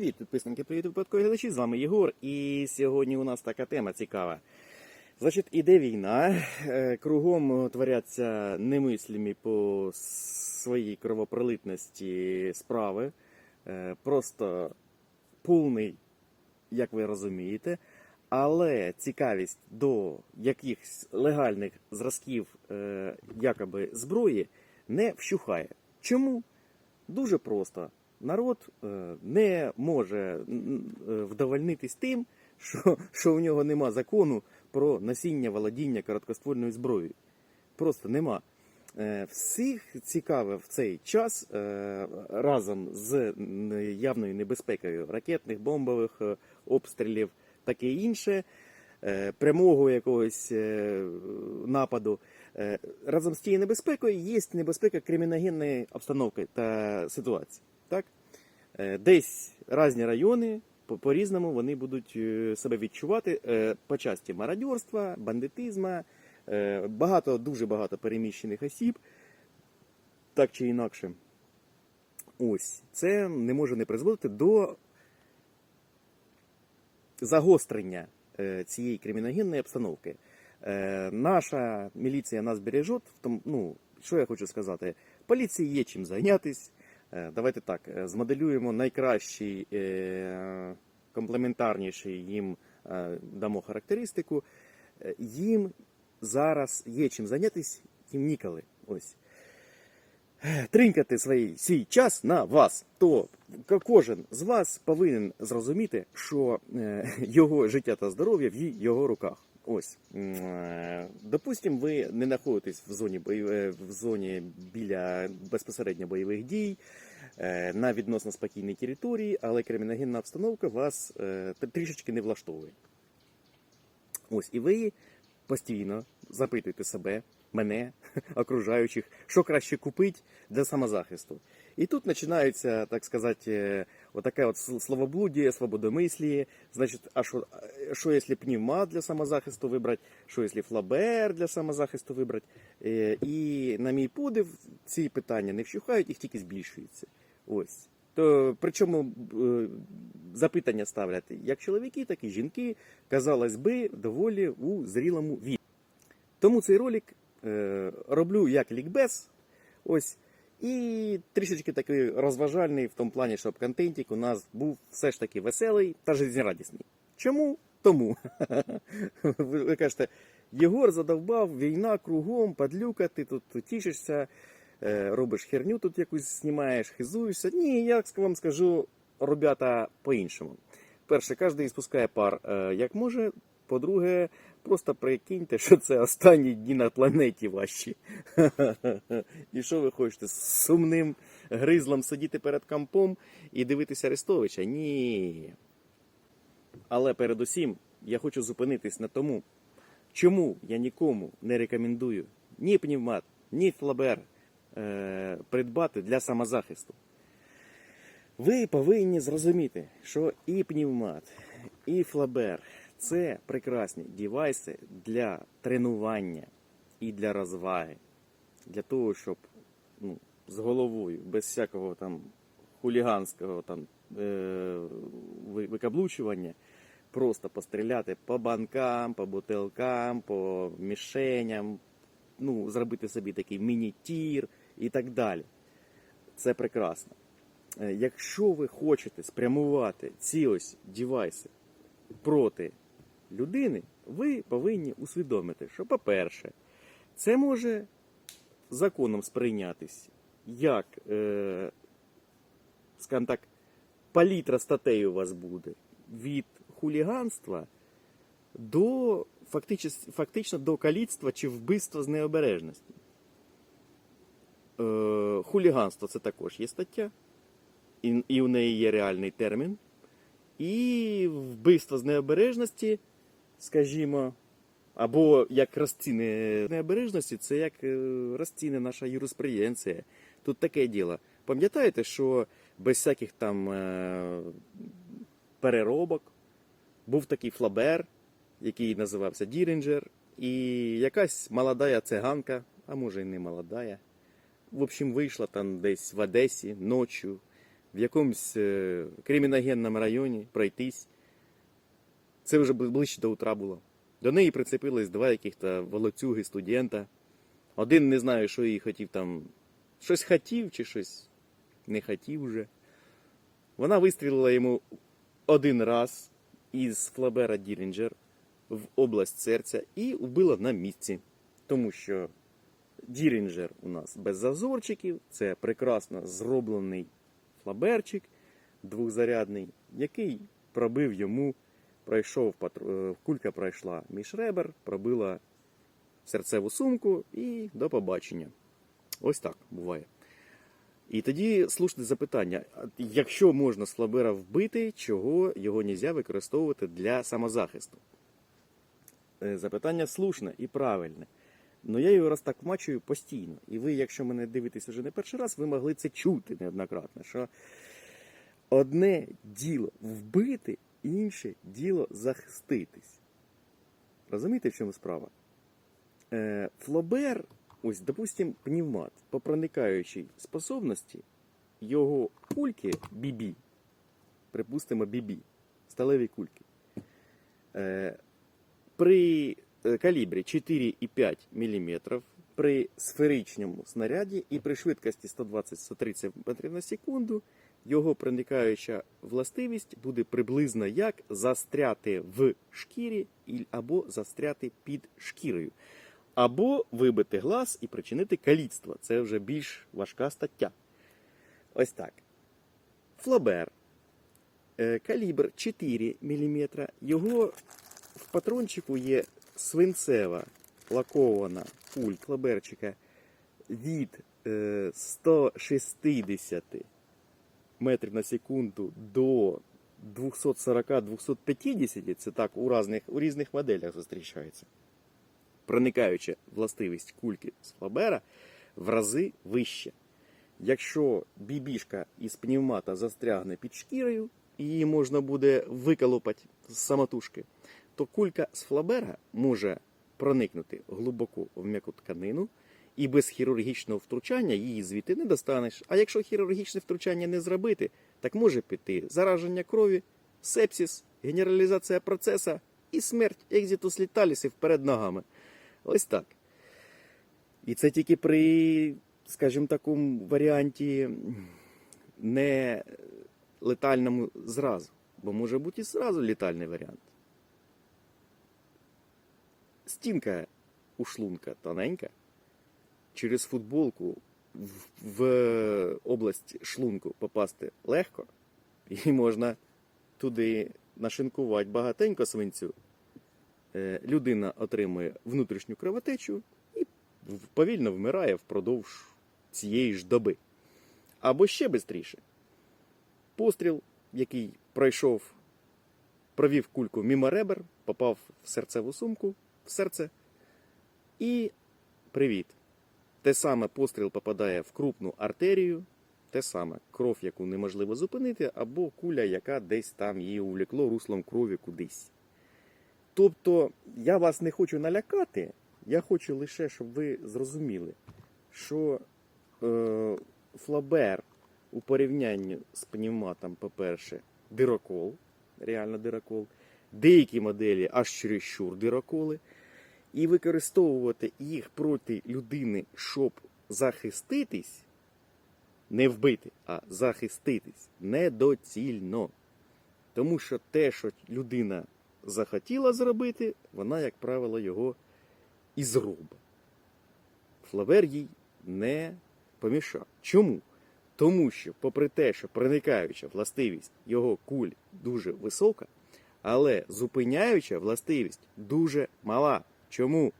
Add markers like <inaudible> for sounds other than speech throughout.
Привіт, підписники, привіт, випадкові глядачі. З вами Єгор. І сьогодні у нас така тема цікава. Значить, іде війна, е, кругом творяться немислимі по своїй кровопролитності справи. Е, Просто повний, як ви розумієте. Але цікавість до якихось легальних зразків е, якоби зброї не вщухає. Чому? Дуже просто. Народ е, не може е, вдовольнитись тим, що, що у нього нема закону про носіння володіння короткоствольною зброєю. Просто нема. Е, Всіх цікаве в цей час разом з явною небезпекою ракетних, бомбових обстрілів, таке інше, прямого якогось нападу. Разом з тією небезпекою є небезпека криміногенної обстановки та ситуації. Так? Е, Десь різні райони по- по-різному вони будуть е, себе відчувати е, по часті мародерства, бандитизму, е, багато, дуже багато переміщених осіб, так чи інакше. Ось це не може не призводити до загострення цієї криміногенної обстановки. Наша міліція нас бережет. Ну, що я хочу сказати, поліції є чим зайнятись. Е, Давайте так, е, змоделюємо найкращий, е, комплементарніший їм дамо характеристику. Їм зараз є чим зайнятись, їм ніколи. Ось. Тринькати свій, свій час на вас, то кожен з вас повинен зрозуміти, що <laughs> його життя та здоров'я в його руках. Ось, е, допустим, ви не знаходитесь в зоні бойове- в зоні біля безпосередньо бойових дій е, на відносно спокійній території, але криміногенна обстановка вас е, трішечки не влаштовує. Ось, і ви постійно запитуєте себе, мене, <laughs> окружаючих, що краще купити для самозахисту. І тут починається, так сказати, е, отаке от сл- словоблудие. Значить, а що, що якщо пневмат для самозахисту вибрати, що якщо флабер для самозахисту вибрати. Е, І на мій подив, ці питання не вщухають, їх тільки збільшується. Ось. То, причому е, запитання ставлять як чоловіки, так і жінки, казалось би, доволі у зрілому віці. Тому цей ролик е, роблю як лікбез. Ось. І трішечки такий розважальний в тому плані, щоб контентик у нас був все ж таки веселий та жизнерадісний. Чому? Тому. <laughs> Ви, кажете, Єгор задовбав, війна кругом, падлюка, ти тут тішишся, е, робиш херню тут якусь знімаєш, хизуєшся. Ні, я вам скажу, ребята, по-іншому. Перше, кожен спускає пар е, як може. По-друге, просто прикиньте, що це останні дні на планеті ваші. І що ви хочете з сумним гризлом сидіти перед компом і дивитися Арестовича? Ні. Але передусім я хочу зупинитись на тому, чому я нікому не рекомендую ні пневмат, ні флабер е, придбати для самозахисту. Ви повинні зрозуміти, що і пневмат, і флабер це прекрасні девайси для тренування і для розваги, для того, щоб ну, з головою, без всякого там хуліганського там, е, викаблучування, просто постріляти по банкам, по бутилкам, по мішеням, ну, зробити собі такий міні-тір і так далі. Це прекрасно. Е, Якщо ви хочете спрямувати ці ось девайси проти людини, ви повинні усвідомити, що, по-перше, це може законом сприйнятись як, е, скажімо так, палітра статей у вас буде від хуліганства до фактично, фактично до каліцтва чи вбивства з необережності. Е, хуліганство це також є стаття, і, і у неї є реальний термін. І вбивство з необережності, скажімо, або як розціни необережності, це як е, розціни наша юриспруденція. Тут таке діло. Пам'ятаєте, що без всяких там е, переробок був такий флабер, який називався Дірінджер, і якась молодая циганка, а може і не молодая, в общем, вийшла там десь в Одесі ночі в якомусь е, криміногенному районі пройтись. Це вже ближче до утра було. До неї прицепились два яких-то волоцюги студента. Один не знаю, що їй хотів там. Щось хотів чи щось не хотів вже. Вона вистрілила йому один раз із флабера Дірінджер в область серця і вбила на місці. Тому що Дірінджер у нас без зазорчиків, це прекрасно зроблений флаберчик двохзарядний, який пробив йому, пройшов е, кулька пройшла між ребер, пробила серцеву сумку і до побачення. Ось так буває. І тоді слушне запитання: якщо можна з флабера вбити, чого його нельзя використовувати для самозахисту? Е, Запитання слушне і правильне. Ну я його раз так вмачую постійно. І ви, якщо мене дивитесь вже не перший раз, ви могли це чути неоднократно. Що одне діло вбити, інше діло захиститись. Розумієте, в чому справа? Е, Флобер, ось, допустим, пневмат, по проникаючій способності, його кульки BB, припустимо, BB, сталеві кульки. Е, при е, калібрі 4,5 мм, при сферичному снаряді і при швидкості 120-130 метрів на секунду його проникаюча властивість буде приблизно як застряти в шкірі або застряти під шкірою, або вибити глаз і причинити каліцтво. Це вже більш важка стаття. Ось так. Флабер. Е, Калібр 4 мм. Його в патрончику є свинцева лакована пуль флаберчика від е, 160 метрів на секунду до 240-250, це так у різних, у різних моделях зустрічається. Проникаюча властивість кульки з флабера в рази вища. Якщо бібішка із пневмата застрягне під шкірою, і її можна буде виколопати з самотужки, то кулька з флабера може проникнути глибоко в м'яку тканину, і без хірургічного втручання її звідти не достанеш. А якщо хірургічне втручання не зробити, так може піти зараження крові, сепсис, генералізація процесу і смерть екзитус літалісів перед ногами. Ось так. І це тільки при, скажімо, такому варіанті не летальному зразу. Бо може бути і зразу літальний варіант. Стінка у шлунка тоненька. Через футболку в, область шлунку попасти легко, і можна туди нашинкувати багатенько свинцю. Е, Людина отримує внутрішню кровотечу і повільно вмирає впродовж цієї ж доби. Або ще швидше. Постріл, який пройшов, провів кульку мимо ребер, попав в серцеву сумку, в серце. І привіт. Те саме постріл попадає в крупну артерію, те саме кров, яку неможливо зупинити, або куля, яка десь там її увлекло руслом крові кудись. Тобто, я вас не хочу налякати, я хочу лише, щоб ви зрозуміли, що е, флабер у порівнянні з пневматом, по-перше, дирокол, реально дирокол, деякі моделі аж чересчур дироколи, і використовувати їх проти людини, щоб захиститись, не вбити, а захиститись недоцільно. Тому що те, що людина захотіла зробити, вона, як правило, його і зробить. Флавер їй не помішав. Чому? Тому що, попри те, що проникаюча властивість його куль дуже висока, але зупиняюча властивість дуже мала. Чому?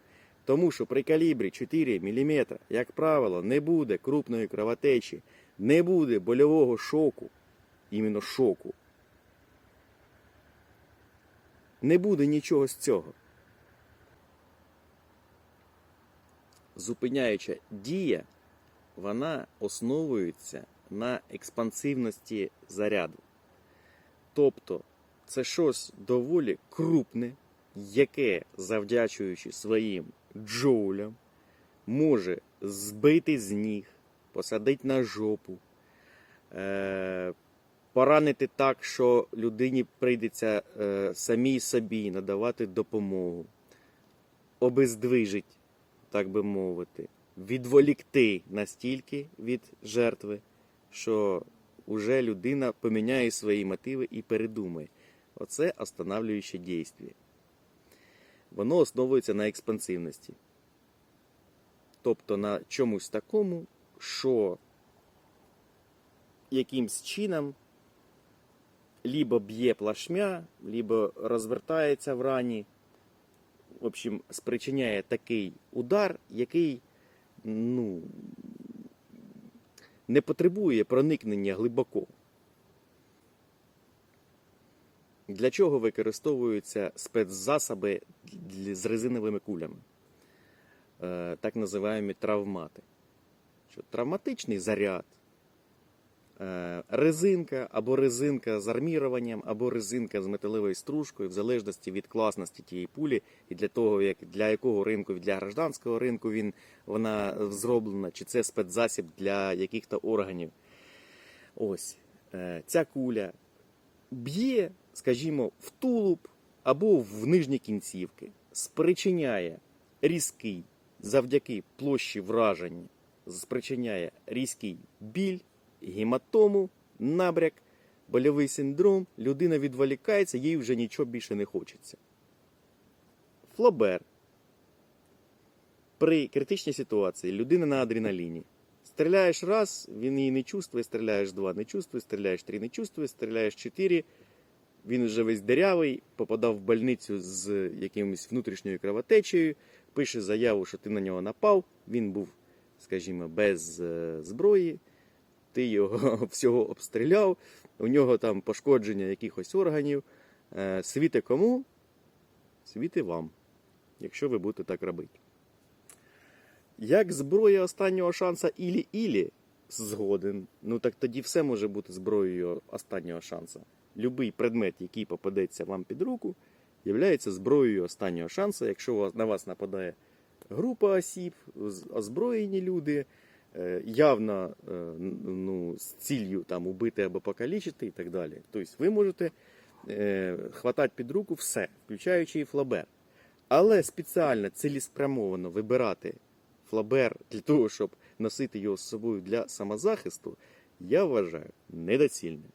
Тому що при калібрі 4 мм, як правило, не буде крупної кровотечі, не буде больового шоку, іменно шоку. Не буде нічого з цього. Зупиняюча дія, вона основується на експансивності заряду. Тобто, це щось доволі крупне, яке, завдячуючи своїм джоулям, може збити з ніг, посадити на жопу, е- поранити так, що людині прийдеться е, самій собі надавати допомогу, обездвижить, так би мовити, відволікти настільки від жертви, що вже людина поміняє свої мотиви і передумає. Оце останавлююче дійство. Воно основується на експансивності. Тобто на чомусь такому, що якимсь чином либо б'є плашмя, либо розвертається в рані. В общем, спричиняє такий удар, який ну, не потребує проникнення глибоко. Для чого використовуються спецзасоби з резиновими кулями? Е, так називаємо травмати. Що травматичний заряд, е, резинка або резинка з арміруванням, або резинка з металевою стружкою, в залежності від класності тієї пулі і для того, як, для якого ринку, для гражданського ринку він, вона зроблена, чи це спецзасіб для яких-то органів. Ось е, ця куля б'є, скажімо, в тулуб або в нижні кінцівки, спричиняє різкий завдяки площі враження, спричиняє різкий біль, гематому, набряк, больовий синдром, людина відволікається, їй вже нічого більше не хочеться. Флобер. При критичній ситуації людина на адреналіні. Стріляєш раз, він її не чувствує, стріляєш два, не чувствує, стріляєш три, не чувствує, стріляєш чотири, він вже весь дерявий, попадав в больницю з якимось внутрішньою кровотечею, пише заяву, що ти на нього напав, він був, скажімо, без е, зброї, ти його <laughs> всього обстріляв, у нього там пошкодження якихось органів. Е, Світе кому? Світе вам, якщо ви будете так робити. Як зброя останнього шанса ілі-ілі згоден, ну так тоді все може бути зброєю останнього шанса. Любий предмет, який попадеться вам під руку, є зброєю останнього шансу. Якщо на вас нападає група осіб, озброєні люди, е, явно е, ну, з ціллю там убити або покалічити і так далі. Тобто ви можете е, хватати під руку все, включаючи і флабер. Але спеціально цілеспрямовано вибирати флабер для того, щоб носити його з собою для самозахисту, я вважаю недоцільним.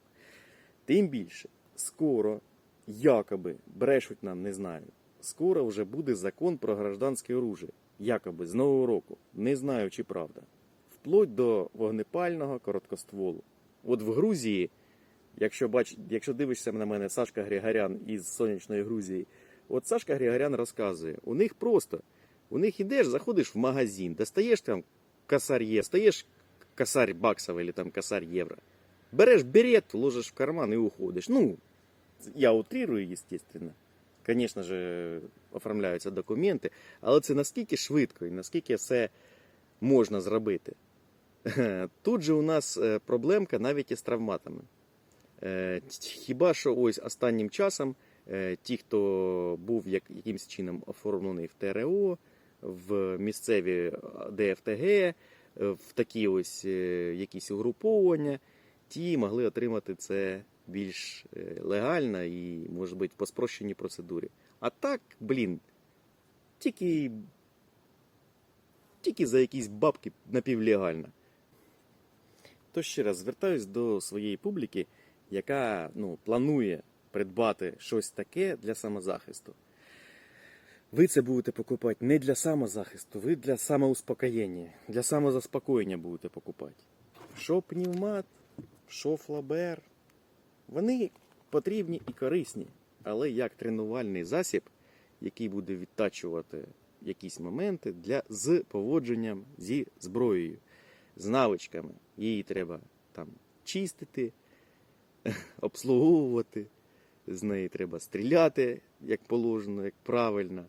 Тим більше, скоро, якоби, брешуть нам, не знаю, скоро вже буде закон про гражданське оружие. Якоби з нового року. Не знаю, чи правда. Вплоть до вогнепального короткостволу. От в Грузії, якщо бач, якщо дивишся на мене Сашка Григорян із сонячної Грузії, от Сашка Григорян розказує, у них просто, у них ідеш, заходиш в магазин, достаєш там косарь є, стаєш косарь баксов или там косарь євро. Береш берет, ложиш в карман і уходиш. Ну, я утрирую, естественно. Звісно ж, оформляються документи, але це наскільки швидко і наскільки все можна зробити. <laughs> Тут же у нас е, проблемка навіть із травматами. Е, Хіба що ось останнім часом е, ті, хто був як, якимось чином оформлений в ТРО, в місцеві ДФТГ, е, в такі ось е, якісь угруповання, ті могли отримати це більш е, легально і, може бути, по спрощеній процедурі. А так, блін, тільки, тільки за якісь бабки напівлегально. То ще раз звертаюсь до своєї публіки, яка ну, планує придбати щось таке для самозахисту. Ви це будете покупати не для самозахисту, ви для самоуспокоєння, для самозаспокоєння будете покупати. Що пневмат, що флабер. Вони потрібні і корисні, але як тренувальний засіб, який буде відтачувати якісь моменти для, з поводженням зі зброєю, з навичками. Її треба там чистити, <laughs> обслуговувати, з неї треба стріляти як положено, як правильно,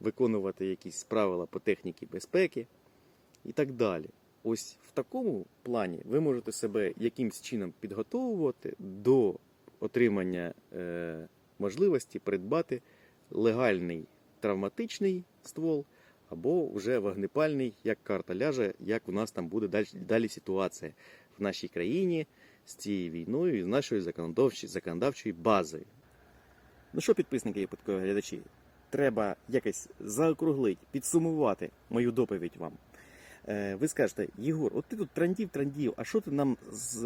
виконувати якісь правила по техніці безпеки і так далі. Ось в такому плані ви можете себе якимсь чином підготовувати до отримання е, можливості придбати легальний травматичний ствол або вже вогнепальний, як карта ляже, як у нас там буде далі, далі ситуація в нашій країні з цією війною і з нашою законодавчою, законодавчою базою. Ну що, підписники і глядачі, треба якось заокруглити, підсумувати мою доповідь вам. Е, Ви скажете, Єгор, от ти тут трандів, трандів, а що ти нам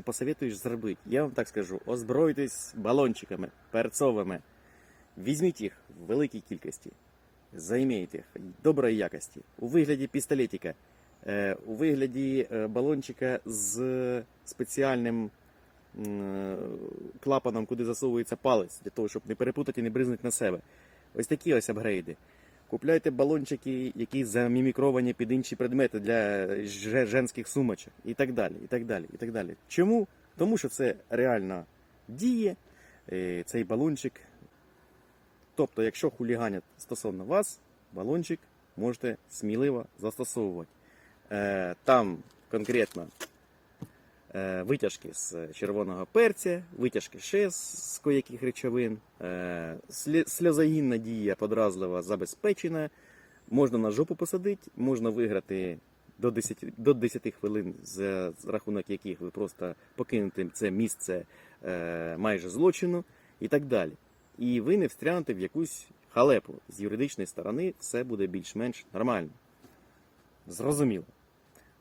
посоветуєш зробити? Я вам так скажу: озбройтесь балончиками перцовими, візьміть їх в великій кількості, займіть їх доброї якості, у вигляді пістолетика, е, у вигляді е, балончика з спеціальним клапаном, куди засовується палець, для того, щоб не перепутати і не бризнути на себе. Ось такі ось апгрейди. Купляйте балончики, які замімікровані під інші предмети для женських сумочок і так далі. і так далі, і так далі. Чому? Тому що це реально діє, е, цей балончик. Тобто, якщо хуліганять стосовно вас, балончик можете сміливо застосовувати. Е, Там конкретно витяжки з червоного перця, витяжки ще з кояких речовин, е, сльозогінна дія подразлива забезпечена, можна на жопу посадити, можна виграти до 10, до 10 хвилин, за за рахунок яких ви просто покинете це місце е, майже злочину і так далі. І ви не встрянете в якусь халепу. З юридичної сторони все буде більш-менш нормально. Зрозуміло.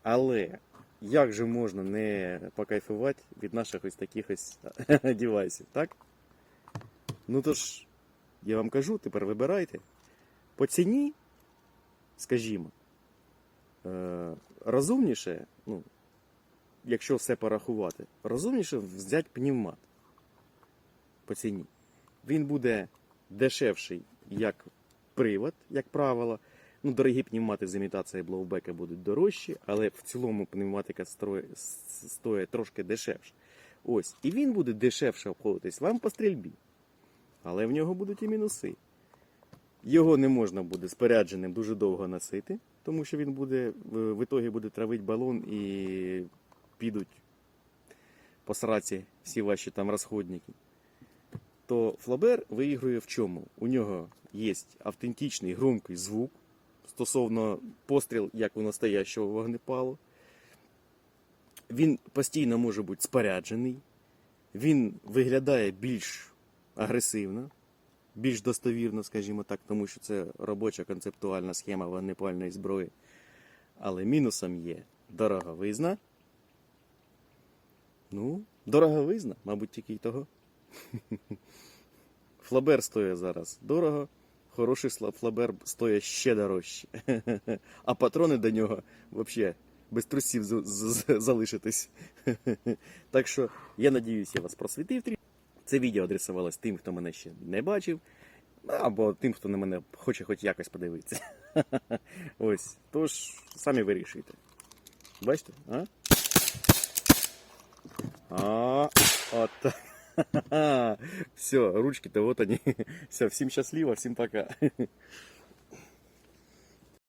Але як же можна не покайфувати від наших ось таких ось <laughs> девайсів, так? Ну то ж, я вам кажу, тепер вибирайте. По ціні, скажімо, е, розумніше, ну, якщо все порахувати, розумніше взяти пневмат по ціні. Він буде дешевший як привод, як правило. Ну, дорогі пневмати з імітацією блоубека будуть дорожчі, але в цілому пневматика стоїть трошки дешевше. Ось. І він буде дешевше обходитись вам по стрільбі. Але в нього будуть і мінуси. Його не можна буде спорядженим дуже довго носити, тому що він буде в в ітогі буде травити балон і підуть по сраці всі ваші там розходники. То Флабер виігрує в чому? У нього є автентичний громкий звук стосовно постріл, як у настоящого вогнепалу. Він постійно може бути споряджений, він виглядає більш агресивно, більш достовірно, скажімо так, тому що це робоча концептуальна схема вогнепальної зброї. Але мінусом є дороговизна. Ну, дороговизна, мабуть, тільки й того. <laughs> Флабер стоїть зараз дорого, хороший флабер стоїть ще дорожче. <laughs> А патрони до нього взагалі без трусів залишитись. <laughs> Так що я надіюсь, я вас просвітив. Це відео адресувалось тим, хто мене ще не бачив, або тим, хто на мене хоче хоч якось подивитися. <laughs> Ось. Тож, самі вирішуйте. Бачите? А? А, от так. <laughs> Все, ручки-то вот они. <laughs> Все, всем счастливо, всем пока. <laughs>